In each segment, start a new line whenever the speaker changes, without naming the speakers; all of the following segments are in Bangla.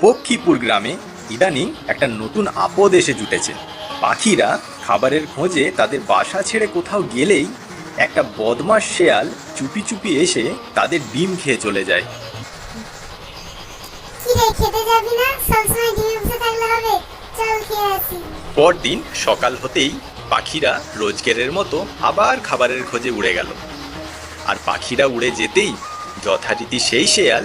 পক্ষীপুর গ্রামে ইদানিং একটা নতুন আপদ এসে জুটেছে। পাখিরা খাবারের খোঁজে তাদের বাসা ছেড়ে কোথাও গেলেই একটা বদমাস শেয়াল চুপি চুপি এসে তাদের ডিম খেয়ে চলে যায়। পরদিন সকাল হতেই পাখিরা রোজগারের মতো আবার খাবারের খোঁজে উড়ে গেল। আর পাখিরা উড়ে যেতেই যথারীতি সেই শেয়াল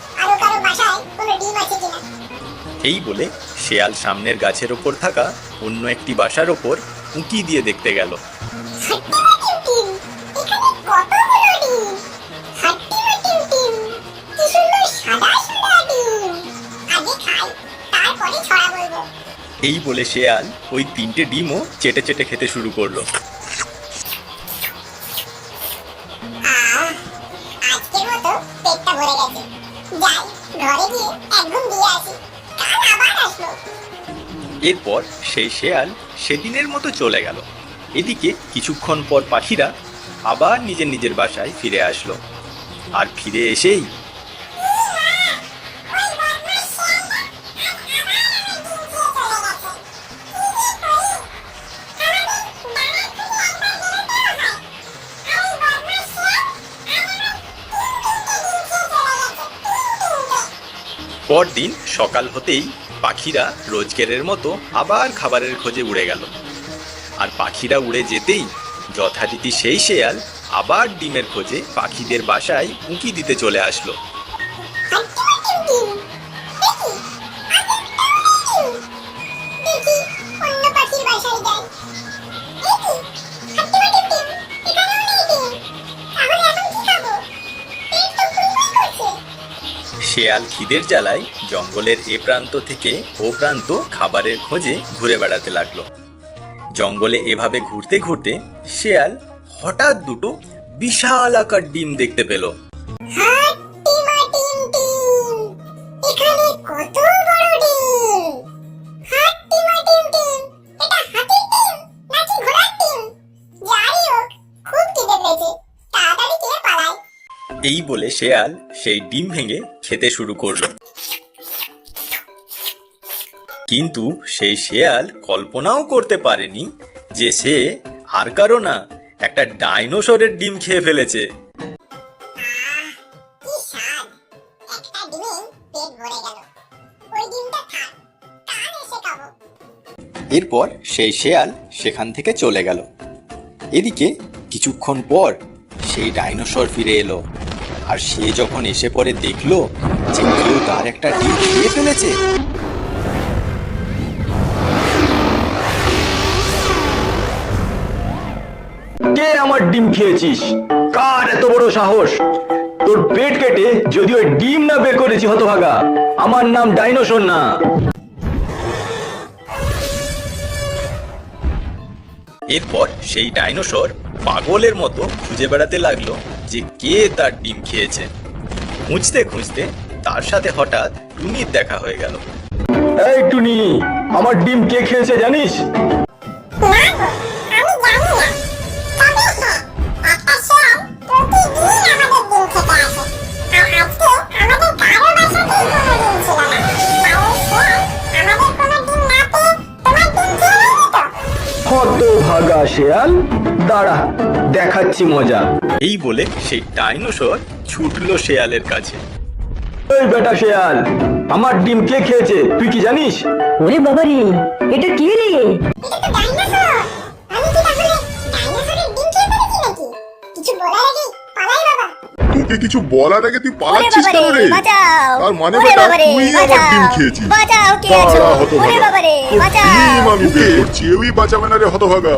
আরও কারও বাসায়
কোনো ডিম আছে কিনা?
এই বলে শেয়াল সামনের গাছের ওপর থাকা অন্য একটি বাসার ওপর উঁকি দিয়ে দেখতে গেল। এই বলে শেয়াল ওই তিনটে ডিমও চেটে চেটে খেতে শুরু করল।
আজকের মতো পেটটা ভরে গেছে।
এরপর সেই শেয়াল সেদিনের মতো চলে গেল। এদিকে কিছুক্ষণ পর পাখিরা আবার নিজের নিজের বাসায় ফিরে আসলো। আর ফিরে এসেই পরদিন সকাল হতেই পাখিরা রোজগারের মতো আবার খাবারের খোঁজে উড়ে গেল। আর পাখিরা উড়ে যেতেই যথারীতি সেই শেয়াল আবার ডিমের খোঁজে পাখিদের বাসায় উঁকি দিতে চলে আসলো। শেয়াল খিদের জ্বালায় জঙ্গলের এ প্রান্ত থেকে ও প্রান্ত খাবারের খোঁজে ঘুরে বেড়াতে লাগল। জঙ্গলে এভাবে ঘুরতে ঘুরতে শেয়াল হঠাৎ দুটো বিশাল আকার ডিম দেখতে পেল। এই বলে শেয়াল সেই ডিম ভেঙে খেতে শুরু করল। কিন্তু সেই শেয়াল কল্পনাও করতে পারেনি যে সে আর কারও না একটা ডাইনোসরের ডিম খেয়ে ফেলেছে। এরপর সেই শেয়াল সেখান থেকে চলে গেল। এদিকে কিছুক্ষণ পর সেই ডাইনোসর ফিরে এলো। আর সে যখন এসে পরে দেখল যে কেউ তার একটা ডিম খেয়ে ফেলেছে।
কে আমার ডিম খেয়েছিস? কার এত বড় সাহস? তোর পেট কেটে যদি ওই ডিম না বের করেছি হতভাগা আমার নাম ডাইনোসর না।
এরপর সেই ডাইনোসর পাগলের মতো খুঁজে বেড়াতে লাগল। যে কে তার ডিম খেয়েছে। খুঁজতে খুঁজতে তার সাথে হঠাৎ টুনির দেখা হয়ে গেল।
এই টুনি আমার ডিম কে খেয়েছে জানিস?
না গো, আমি জানি না। তবে হ্যাঁ, তো?
হতভাগা শেয়াল। দাঁড়া দেখাচ্ছি মজা।
এই বলে সেই ডাইনোসর ছুটলো শেয়ালের কাছে।
এই বেটা শেয়াল আমার ডিম কে খেয়েছে? তুই কি জানিস?
ওরে এটা রে?
এটা তো ডাইনোসর। আমি কি তাহলে ডাইনোসরের ডিম খেয়ে ফেলেছি নাকি? কিছু বলার আগেই পালাই বাবা।
তোকে কিছু বলার আগে তুই পালাচ্ছিস কেন রে? তার মানে বেটা তুই আমার ডিম খেয়েছিস।
বাঁচাও কে আছো? ওরে বাবারে
তোর
বাঁচাও।
ডিম আমি বের করছি। কেউই বাঁচাবে না রে হতভাগা।